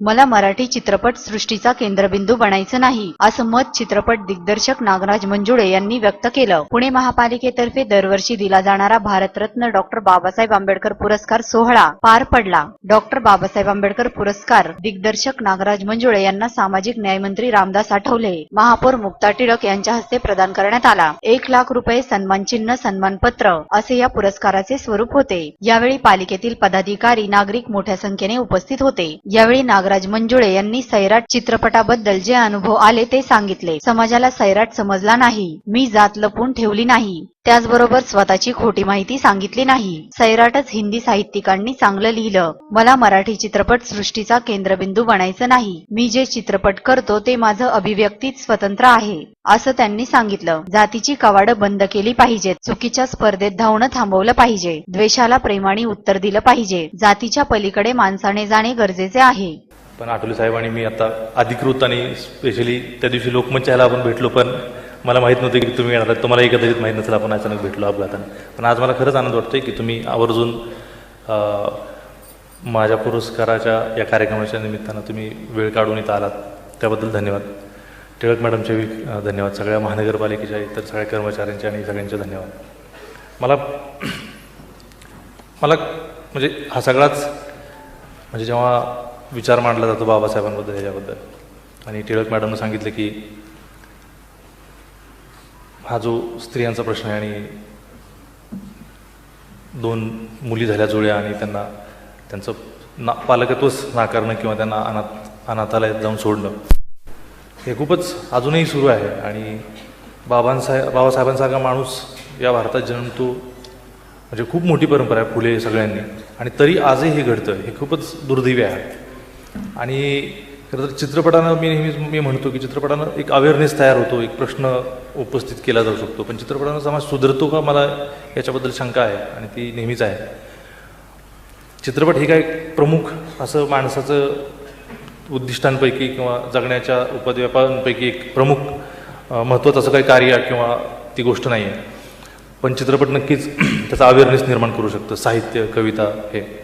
मला मराठी चित्रपट सृष्टीचा केंद्रबिंदू बनायचं नाही असं मत चित्रपट दिग्दर्शक नागराज मंजुळे यांनी व्यक्त केलं. पुणे महापालिकेतर्फे दरवर्षी दिला जाणारा भारतरत्न डॉक्टर बाबासाहेब आंबेडकर पुरस्कार सोहळा पार पडला. डॉक्टर बाबासाहेब आंबेडकर पुरस्कार दिग्दर्शक नागराज मंजुळे यांना सामाजिक न्यायमंत्री रामदास आठवले महापौर मुक्ता टिळक यांच्या हस्ते प्रदान करण्यात आला. एक लाख रुपये सन्मान चिन्ह सन्मानपत्र असे या पुरस्काराचे स्वरूप होते. यावेळी पालिकेतील पदाधिकारी नागरिक मोठ्या संख्येने उपस्थित होते. यावेळी नागराज मंजुळे यांनी सैराट चित्रपटाबद्दल जे अनुभव आले ते सांगितले. समाजाला सैराट समजला नाही. मी जात लपून ठेवली नाही. त्याचबरोबर स्वतःची खोटी माहिती सांगितली नाही. सैराटच हिंदी साहित्यिकांनी चांगलं लिहिलं. मला मराठी चित्रपट सृष्टीचा केंद्रबिंदू बनायचं नाही. मी जे चित्रपट करतो ते माझं अभिव्यक्तीत स्वतंत्र आहे असं त्यांनी सांगितलं. जातीची कवाडं बंद केली पाहिजेत. चुकीच्या स्पर्धेत धावणं थांबवलं पाहिजे. द्वेषाला प्रेमाने उत्तर दिलं पाहिजे. जातीच्या पलीकडे माणसाने जाणे गरजेचे आहे. पण आठवले साहेब आणि मी आता अधिकृत आणि स्पेशली त्या दिवशी लोकमंचायला आपण भेटलो पण मला माहीत नव्हतं की तुम्ही येणार तुम्हाला तुम्हालाही माहीत नसेल आपण अचानक भेटलो अपघातानं पण आज मला खरंच आनंद वाटतोय की तुम्ही आवर्जून माझ्या पुरस्काराच्या या कार्यक्रमाच्या निमित्तानं तुम्ही वेळ काढून इथं आलात. त्याबद्दल धन्यवाद. टिळक मॅडमचे धन्यवाद. सगळ्या महानगरपालिकेच्या इतर सगळ्या कर्मचाऱ्यांचे आणि सगळ्यांचे धन्यवाद. मला मला म्हणजे हा सगळाच म्हणजे जेव्हा विचार मांडला जातो बाबासाहेबांबद्दल ह्याच्याबद्दल. आणि टिळक मॅडमनं सांगितलं की हा जो स्त्रियांचा प्रश्न आहे आणि दोन मुली झाल्या जुळ्या आणि त्यांना त्यांचं ना पालकत्वच नाकारणं किंवा त्यांना अनाथ अनाथालयात जाऊन सोडणं हे खूपच अजूनही सुरू आहे. आणि बाबांसाहेब बाबासाहेबांसारखा माणूस या भारतात जन्मतो म्हणजे खूप मोठी परंपरा आहे फुले सगळ्यांनी. आणि तरी आजही हे घडतं हे खूपच दुर्दैवी आहे. आणि खरं तर चित्रपटानं मी नेहमीच मी म्हणतो की चित्रपटानं एक अवेअरनेस तयार होतो एक प्रश्न उपस्थित केला जाऊ शकतो. पण चित्रपटानं समाज सुधरतो का? मला याच्याबद्दल शंका आहे आणि ती नेहमीच आहे. चित्रपट हे काय प्रमुख असं माणसाचं उद्दिष्टांपैकी किंवा जगण्याच्या उपद्व्यापांपैकी एक प्रमुख महत्त्वाचं असं काही कार्य किंवा ती गोष्ट नाही आहे पण चित्रपट नक्कीच त्याचा अवेअरनेस निर्माण करू शकतं. साहित्य कविता हे.